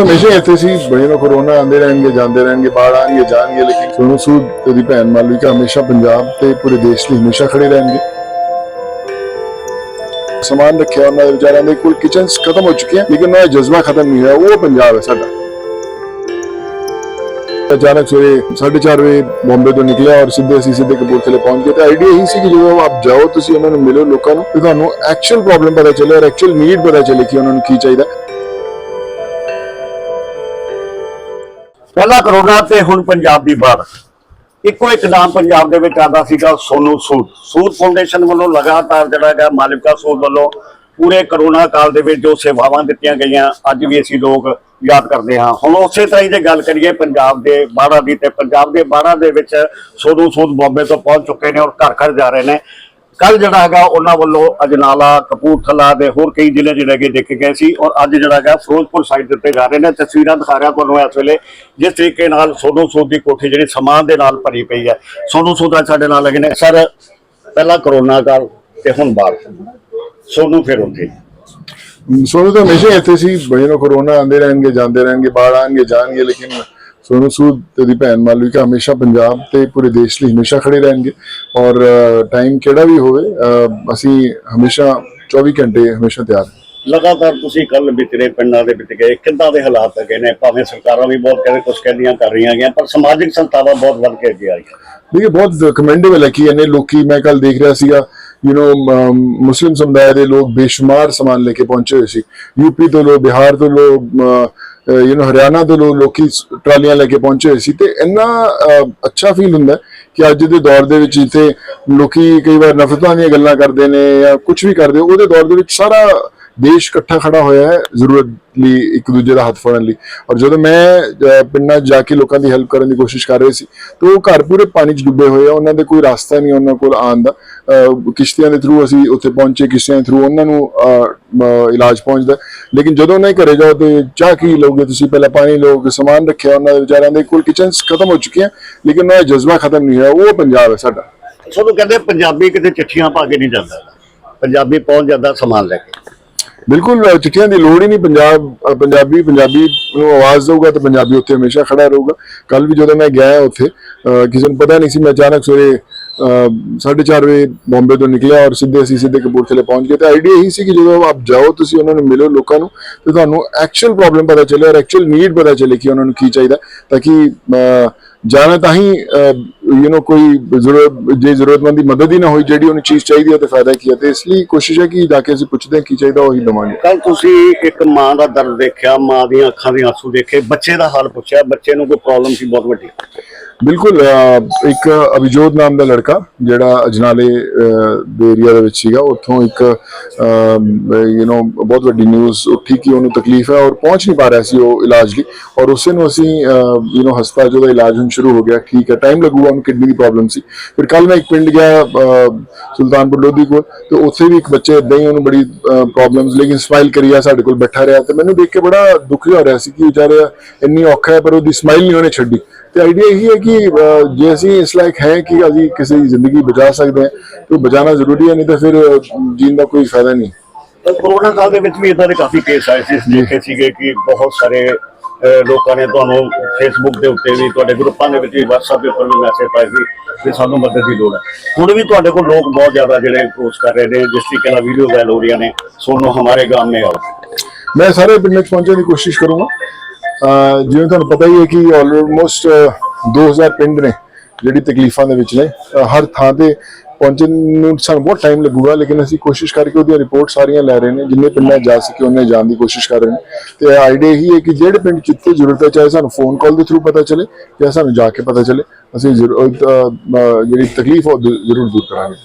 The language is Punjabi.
ਹਮੇਸ਼ਾ ਇੱਥੇ ਸੀ ਬੜੇ ਨੂੰ ਕੋਰੋਨਾ ਆਉਂਦੇ ਰਹਿਣਗੇ, ਜਾਂਦੇ ਰਹਿਣਗੇ ਬਾੜ ਆਣਗੇ ਜਾਣਗੇ, ਲੇਕਿਨ ਸੋਨੂੰ ਸੂਦ ਤੇ ਉਹਦੀ ਭੈਣ ਮਾਲਵਿਕਾ ਹਮੇਸ਼ਾ ਪੰਜਾਬ ਤੇ ਪੂਰੇ ਦੇਸ਼ ਲਈ ਹਮੇਸ਼ਾ ਖੜੇ ਰਹਿਣਗੇ। ਸਮਾਨ ਰੱਖਿਆ ਉਹਨਾਂ ਦੇ ਵਿਚਾਰਿਆਂ ਦੇ ਕੋਲ ਕਿਚਨਸ ਖਤਮ ਹੋ ਚੁੱਕੇ ਲੇਕਿਨ ਉਹਨਾਂ ਦਾ ਜਜ਼ਬਾ ਖਤਮ ਨਹੀਂ ਹੋਇਆ, ਉਹ ਪੰਜਾਬ ਹੈ ਸਾਡਾ। ਅਚਾਨਕ ਸਵੇਰੇ 4:30 ਵਜੇ ਬੰਬੇ ਤੋਂ ਨਿਕਲਿਆ ਔਰ ਸਿੱਧੇ ਅਸੀਂ ਸਿੱਧੇ ਕਪੂਰਥਲੇ ਪਹੁੰਚ ਗਏ, ਤੇ ਆਈਡੀਆ ਇਹੀ ਸੀ ਕਿ ਜਦੋਂ ਆਪ ਜਾਓ, ਤੁਸੀਂ ਉਹਨਾਂ ਨੂੰ ਮਿਲੋ ਲੋਕਾਂ ਨੂੰ, ਤੇ ਤੁਹਾਨੂੰ ਐਕਚੁਅਲ ਪ੍ਰੋਬਲਮ ਪਤਾ ਚੱਲੇ ਔਰ ਐਕਚੁਅਲ ਨੀਡ ਪਤਾ ਚੱਲੇ ਕਿ ਉਹਨਾਂ ਨੂੰ ਕੀ ਚਾਹੀਦਾ। ਪਹਿਲਾਂ ਕਰੋਨਾ ਤੇ ਹੁਣ ਪੰਜਾਬ ਦੀ ਬਾੜ ਇੱਕੋ ਇੱਕ ਨਾਮ ਪੰਜਾਬ ਦੇ ਵਿੱਚ ਆਉਂਦਾ ਸੀਗਾ ਸੋਨੂ ਸੂਦ। ਸੂਦ ਫਾਊਂਡੇਸ਼ਨ ਵੱਲੋਂ ਲਗਾਤਾਰ ਜਿਹੜਾ ਹੈਗਾ ਮਾਲਵਿਕਾ ਸੂਦ ਵੱਲੋਂ ਪੂਰੇ ਕਰੋਨਾ ਕਾਲ ਦੇ ਵਿੱਚ ਜੋ ਸੇਵਾਵਾਂ ਦਿੱਤੀਆਂ ਗਈਆਂ, ਅੱਜ ਵੀ ਅਸੀਂ ਲੋਕ ਯਾਦ ਕਰਦੇ ਹਾਂ। ਹੁਣ ਉਸੇ ਤਰ੍ਹਾਂ ਹੀ ਜੇ ਗੱਲ ਕਰੀਏ ਪੰਜਾਬ ਦੇ ਬਾੜਾ ਦੀ ਤੇ ਪੰਜਾਬ ਦੇ ਬਾੜਾ ਦੇ ਵਿੱਚ ਸੋਨੂ ਸੂਦ ਬੰਬੇ ਤੋਂ ਪਹੁੰਚ ਚੁੱਕੇ ਨੇ ਔਰ ਘਰ ਘਰ ਜਾ ਰਹੇ ਨੇ। ਕੱਲ ਜਿਹੜਾ ਹੈਗਾ ਉਹਨਾਂ ਵੱਲੋਂ ਅਜਨਾਲਾ, ਕਪੂਰਥਲਾ ਦੇ ਹੋਰ ਕਈ ਜ਼ਿਲ੍ਹੇ ਜਿਹੜੇ ਹੈਗੇ ਦੇਖੇ ਗਏ ਸੀ ਔਰ ਅੱਜ ਜਿਹੜਾ ਹੈਗਾ ਫਿਰੋਜ਼ਪੁਰ ਸਾਈਡ ਦੇ ਉੱਤੇ ਜਾ ਰਹੇ ਨੇ। ਤਸਵੀਰਾਂ ਦਿਖਾ ਰਿਹਾ ਤੁਹਾਨੂੰ ਇਸ ਵੇਲੇ, ਜਿਸ ਤਰੀਕੇ ਨਾਲ ਸੋਨੂ ਸੂਦ ਦੀ ਕੋਠੀ ਜਿਹੜੀ ਸਮਾਨ ਦੇ ਨਾਲ ਭਰੀ ਪਈ ਹੈ। ਸੋਨੂ ਸੂਦ ਅੱਜ ਸਾਡੇ ਨਾਲ ਲੱਗੇ ਨੇ। ਸਰ, ਪਹਿਲਾਂ ਕਰੋਨਾ ਕਾਲ ਤੇ ਹੁਣ ਬਾਅਦ। ਸੋਨੂ ਫਿਰ ਉੱਥੇ। ਸੋਨੂੰ ਤਾਂ ਹਮੇਸ਼ਾ ਇੱਥੇ ਸੀ। ਬੜੇ ਨੂੰ ਕੋਰੋਨਾ ਆਉਂਦੇ ਰਹਿਣਗੇ, ਜਾਂਦੇ ਰਹਿਣਗੇ, ਬਾਹਰ ਆਣਗੇ ਜਾਣਗੇ, ਲੇਕਿਨ ਸੋਨੂ ਸੂਦ ਤੇ ਦੀ ਭੈਣ ਮਾਲਵਿਕਾ ਹਮੇਸ਼ਾ ਪੰਜਾਬ ਤੇ ਪੂਰੇ ਦੇਸ਼ ਲਈ ਹਮੇਸ਼ਾ ਖੜੇ ਰਹਿਣਗੇ। ਔਰ ਟਾਈਮ ਕਿਹੜਾ ਵੀ ਹੋਵੇ ਅਸੀਂ ਹਮੇਸ਼ਾ 24 ਘੰਟੇ ਹਮੇਸ਼ਾ ਤਿਆਰ ਲਗਾਤਾਰ ਤੁਸੀਂ ਕੱਲ ਵਿਚਰੇ ਪਿੰਡਾਂ ਦੇ ਵਿੱਚ ਗਏ ਕਿੰਦਾਂ ਦੇ ਹਾਲਾਤ ਹੈਗੇ ਨੇ? ਭਾਵੇਂ ਸਰਕਾਰਾਂ ਵੀ ਬਹੁਤ ਕਹਿੰਦੇ ਕੁਝ ਕਹਿੰਦੀਆਂ ਕਰ ਰਹੀਆਂ ਹੈਗੀਆਂ ਪਰ ਸਮਾਜਿਕ ਸੰਸਥਾਵਾਂ ਬਹੁਤ ਵੱਧ ਕੇ ਅੱਗੇ ਆਈਆਂ ਇਹ ਬਹੁਤ ਕਮੈਂਡੇਬਲ ਹੈ ਕਿ ਇਹਨੇ ਲੋਕੀ ਮੈਂ ਕੱਲ ਦੇਖ ਰਿਹਾ ਸੀਗਾ ਯੂ نو ਮੁਸਲਿਮ ਸਮੁਦਾਇ ਦੇ ਲੋਕ ਬੇਸ਼ੁਮਾਰ ਸਮਾਨ ਲੈ ਕੇ ਪਹੁੰਚੇ ਹੋਏ ਸੀ। ਯੂਪੀ ਤੋਂ ਲੋਕ ਬਿਹਾਰ ਤੋਂ ਲੋ ਯੂ نو ਹਰਿਆਣਾ ਦੇ ਲੋਕ ਲੋਕੀ ਟਰਾਲੀਆਂ ਲੈ ਕੇ ਪਹੁੰਚੇ ਹੋਏ ਸੀ ਤੇ ਇੰਨਾ ਅੱਛਾ ਫੀਲ ਹੁੰਦਾ ਕਿ ਅੱਜ ਦੇ ਦੌਰ ਦੇ ਵਿੱਚ ਜਿੱਥੇ ਲੋਕੀ ਕਈ ਵਾਰ ਨਫ਼ਰਤਾਂ ਦੀਆਂ ਗੱਲਾਂ ਕਰਦੇ ਨੇ ਜਾਂ ਕੁਝ ਵੀ ਕਰਦੇ, ਉਹਦੇ ਦੌਰ ਦੇ ਵਿੱਚ ਸਾਰਾ ਦੇਸ਼ ਇਕੱਠਾ ਖੜਾ ਹੋਇਆ ਹੈ, ਜ਼ਰੂਰਤ ਲਈ ਇੱਕ ਦੂਜੇ ਦਾ ਹੱਥ ਫੜਨ ਲਈ। ਔਰ ਜਦੋਂ ਮੈਂ ਪਿੰਡਾਂ 'ਚ ਜਾ ਕੇ ਲੋਕਾਂ ਦੀ ਹੈਲਪ ਕਰਨ ਦੀ ਕੋਸ਼ਿਸ਼ ਕਰ ਰਹੇ ਸੀ, ਤਾਂ ਉਹ ਘਰ ਪੂਰੇ ਪਾਣੀ 'ਚ ਡੁੱਬੇ ਹੋਏ ਆ, ਉਹਨਾਂ ਦੇ ਕੋਈ ਰਸਤਾ ਨਹੀਂ ਉਹਨਾਂ ਕੋਲ ਆਉਣ ਦਾ। ਕਿਸ਼ਤੀਆਂ ਦੇ ਥਰੂ ਅਸੀਂ ਉੱਥੇ ਪਹੁੰਚੇ, ਕਿਸ਼ਤੀਆਂ ਦੇ ਥਰੂ ਉਹਨਾਂ ਨੂੰ ਇਲਾਜ ਪਹੁੰਚਦਾ ਲੇਕਿਨ ਜਦੋਂ ਉਹਨਾਂ ਦੇ ਘਰੇ ਜਾਓ ਤੇ ਚਾਹ ਕੀ ਲਓਗੇ ਤੁਸੀਂ? ਪਹਿਲਾਂ ਪਾਣੀ ਲਓਗੇ ਸਮਾਨ ਰੱਖਿਆ ਉਹਨਾਂ ਦੇ ਵਿਚਾਰਿਆਂ ਦੇ, ਕੋਲ ਕਿਚਨਸ ਖਤਮ ਹੋ ਚੁੱਕੀਆਂ, ਲੇਕਿਨ ਉਹਨਾਂ ਦਾ ਜਜ਼ਬਾ ਖਤਮ ਨਹੀਂ ਹੋਇਆ। ਉਹ ਪੰਜਾਬ ਹੈ ਸਾਡਾ। ਤੁਹਾਨੂੰ ਕਹਿੰਦੇ ਪੰਜਾਬੀ ਕਿਤੇ ਚਿੱਠੀਆਂ ਪਾ ਕੇ ਨਹੀਂ ਜਾਂਦਾ? ਪੰਜਾਬੀ ਪਹੁੰਚ ਜਾਂਦਾ ਸਮਾਨ ਲੈ ਕੇ। ਬਿਲਕੁਲ ਚਿੱਠੀਆਂ ਦੀ ਲੋੜ ਹੀ ਨਹੀਂ, ਪੰਜਾਬ ਪੰਜਾਬੀ ਪੰਜਾਬੀ ਨੂੰ ਆਵਾਜ਼ ਦੇਊਗਾ ਤਾਂ ਪੰਜਾਬੀ ਉੱਥੇ ਹਮੇਸ਼ਾ ਖੜਾ ਰਹੂਗਾ। ਕੱਲ ਵੀ ਜਦੋਂ ਮੈਂ ਗਿਆ ਉੱਥੇ ਕਿਸੇ ਨੂੰ ਪਤਾ ਨਹੀਂ ਸੀ, ਮੈਂ ਅਚਾਨਕ ਸਵੇਰੇ 4:30 ਵਜੇ ਬੰਬੇ ਤੋਂ ਨਿਕਲਿਆ ਔਰ ਸਿੱਧੇ ਅਸੀਂ ਸਿੱਧੇ ਕਪੂਰਥਲੇ ਪਹੁੰਚ ਗਏ। ਤੇ ਆਈਡੀਆ ਇਹੀ ਸੀ ਕਿ ਜਦੋਂ ਆਪ ਜਾਓ, ਤੁਸੀਂ ਉਹਨਾਂ ਨੂੰ ਮਿਲੋ ਲੋਕਾਂ ਨੂੰ ਤੇ ਤੁਹਾਨੂੰ ਐਕਚੁਅਲ ਪ੍ਰੋਬਲਮ ਪਤਾ ਚੱਲੇ ਔਰ ਐਕਚੁਅਲ ਨੀਡ ਪਤਾ ਚੱਲੇ ਕਿ ਉਹਨਾਂ ਨੂੰ ਕੀ ਚਾਹੀਦਾ, ਤਾਂ ਕਿ ਅ, ਜਾਣਾ ਤਾਂ ਹੀ ਯੂ نو ਕੋਈ ਜ਼ਰੂਰਤ ਜੇ ਜ਼ਰੂਰਤਮੰਦ ਦੀ ਮਦਦ ਹੀ ਨਾ ਹੋਈ ਜਿਹੜੀ ਉਹਨੂੰ ਚੀਜ਼ ਚਾਹੀਦੀ ਹੈ ਤੇ ਫਾਇਦਾ ਕੀ ਹੈ ਤੇ ਇਸ ਲਈ ਕੋਸ਼ਿਸ਼ ਹੈ ਕਿ ਜਾ ਕੇ ਅਸੀਂ ਪੁੱਛਦੇ ਹਾਂ ਕੀ ਚਾਹੀਦਾ ਉਹੀ ਦਵਾਂਗੇ ਕੱਲ ਤੁਸੀਂ ਇੱਕ ਮਾਂ ਦਾ ਦਰਦ ਦੇਖਿਆ ਮਾਂ ਦੀਆਂ ਅੱਖਾਂ ਦੇ ਆਂਸੂ ਦੇਖੇ ਬੱਚੇ ਦਾ ਹਾਲ ਪੁੱਛਿਆ ਬੱਚੇ ਨੂੰ ਕੋਈ ਪ੍ਰੋਬਲਮ ਸੀ ਬਹੁਤ ਵੱਡੀ। ਬਿਲਕੁਲ ਅਹ, ਇੱਕ ਅਭਿਜੋਤ ਨਾਮ ਦਾ ਲੜਕਾ ਜਿਹੜਾ ਅਜਨਾਲੇ ਅਹ, ਦੇ ਏਰੀਆ ਦੇ ਵਿੱਚ ਸੀਗਾ ਉੱਥੋਂ ਇੱਕ ਯੂ نو ਬਹੁਤ ਵੱਡੀ ਨਿਊਜ਼ ਉੱਠੀ ਕਿ ਉਹਨੂੰ ਤਕਲੀਫ ਹੈ ਔਰ ਪਹੁੰਚ ਨਹੀਂ ਪਾ ਰਿਹਾ ਸੀ ਉਹ ਇਲਾਜ ਲਈ ਔਰ ਉਸੇ ਨੂੰ ਅਸੀਂ ਯੂ نو ਹਸਪਤਾਲ ਜਿਹਦਾ ਇਲਾਜ ਹੁਣ ਸ਼ੁਰੂ ਹੋ ਗਿਆ ਠੀਕ ਹੈ ਟਾਈਮ ਲੱਗੂਗਾ ਉਹਨੂੰ ਕਿਡਨੀ ਦੀ ਪ੍ਰੋਬਲਮ ਸੀ ਫਿਰ ਕੱਲ ਮੈਂ ਇੱਕ ਪਿੰਡ ਗਿਆ ਅਹ, ਸੁਲਤਾਨਪੁਰ ਲੋਧੀ ਕੋਲ ਤੇ ਉੱਥੇ ਵੀ ਇੱਕ ਬੱਚੇ ਇਦਾਂ ਹੀ ਉਹਨੂੰ ਬੜੀ ਪ੍ਰੋਬਲਮਸ ਲੇਕਿਨ ਸਮਾਈਲ ਕਰੀਆ ਸਾਡੇ ਕੋਲ ਬੈਠਾ ਰਿਹਾ ਤੇ ਮੈਨੂੰ ਦੇਖ ਕੇ ਬੜਾ ਦੁੱਖ ਜਿਹਾ ਹੋ ਰਿਹਾ ਸੀ ਕਿ ਵਿਚਾਰਾ ਇੰਨੀ ਔਖਾ ਹੈ ਪਰ ਉਹਦੀ ਸਮਾਈਲ ਨਹੀਂ ਉਹਨੇ ਛੱਡੀ ਤੇ ਆਈਡੀਆ ਇਹੀ ਹੈ ਕਿ ਜੇ ਅਸੀਂ ਇਸ ਲਾਇਕ ਹੈ ਕਿ ਅਸੀਂ ਕਿਸੇ ਦੀ ਜ਼ਿੰਦਗੀ ਬਚਾ ਸਕਦੇ ਹਾਂ ਤਾਂ ਬਚਾਉਣਾ ਜ਼ਰੂਰੀ ਹੈ ਨਹੀਂ ਤਾਂ ਫਿਰ ਜੀਣ ਦਾ ਕੋਈ ਫਾਇਦਾ ਨਹੀਂ। ਕੋਰੋਨਾ ਕਾਲ ਦੇ ਵਿੱਚ ਵੀ ਇਦਾਂ ਦੇ ਕਾਫੀ ਕੇਸ ਆਏ ਸੀ ਦੇਖੇ ਸੀਗੇ ਕਿ ਬਹੁਤ ਸਾਰੇ ਲੋਕਾਂ ਨੇ ਤੁਹਾਨੂੰ ਫੇਸਬੁੱਕ ਦੇ ਉੱਤੇ ਵੀ ਤੁਹਾਡੇ ਗਰੁੱਪਾਂ ਦੇ ਵਿੱਚ ਵੀ WhatsApp ਦੇ ਉੱਪਰ ਵੀ ਮੈਸੇਜ ਪਾਏ ਸੀ ਕਿ ਸਾਨੂੰ ਮਦਦ ਦੀ ਲੋੜ ਹੈ। ਹੁਣ ਵੀ ਤੁਹਾਡੇ ਕੋਲ ਲੋਕ ਬਹੁਤ ਜ਼ਿਆਦਾ ਜਿਹੜੇ ਪੋਸਟ ਕਰ ਰਹੇ ਨੇ ਜਿਸ ਤਰੀਕੇ ਨਾਲ ਵੀਡੀਓ ਵਾਇਰਲ ਹੋ ਰਹੀਆਂ ਨੇ ਸੋਨੋ ਹਮਾਰੇ ਗਾਮ ਮੇ ਆਓ। ਮੈਂ ਸਾਰੇ ਪਿੰਡਾਂ 'ਚ ਪਹੁੰਚਣ ਦੀ ਕੋਸ਼ਿਸ਼ ਕਰੂੰਗਾ। ਜਿਵੇਂ ਤੁਹਾਨੂੰ ਪਤਾ ਹੀ ਹੈ ਕਿ ਆਲਮੋਸਟ 2000 ਪਿੰਡ ਨੇ ਜਿਹੜੀ ਤਕਲੀਫਾਂ ਦੇ ਵਿੱਚ ਨੇ। ਹਰ ਥਾਂ ਤੇ ਪਹੁੰਚਣ ਨੂੰ ਸਾਨੂੰ ਬਹੁਤ ਟਾਈਮ ਲੱਗੂਗਾ, ਲੇਕਿਨ ਅਸੀਂ ਕੋਸ਼ਿਸ਼ ਕਰਕੇ ਉਹਦੀਆਂ ਰਿਪੋਰਟ ਸਾਰੀਆਂ ਲੈ ਰਹੇ ਨੇ, ਜਿੰਨੇ ਪਿੰਡਾਂ ਜਾ ਸਕੇ ਉਹਨੇ ਜਾਣ ਦੀ ਕੋਸ਼ਿਸ਼ ਕਰ ਰਹੇ ਨੇ। ਤੇ ਆਈਡੀਆ ਇਹੀ ਹੈ ਕਿ ਜਿਹੜੇ ਪਿੰਡ ਜਿੱਥੇ ਜ਼ਰੂਰਤ ਹੈ, ਚਾਹੇ ਸਾਨੂੰ ਫੋਨ ਕਾਲ ਦੇ ਥਰੂ ਪਤਾ ਚਲੇ ਜਾਂ ਸਾਨੂੰ ਜਾ ਕੇ ਪਤਾ ਚੱਲੇ, ਅਸੀਂ ਜ਼ਰੂਰ ਜਿਹੜੀ ਤਕਲੀਫ ਉਹ ਜ਼ਰੂਰ ਦੂਰ ਕਰਾਂਗੇ।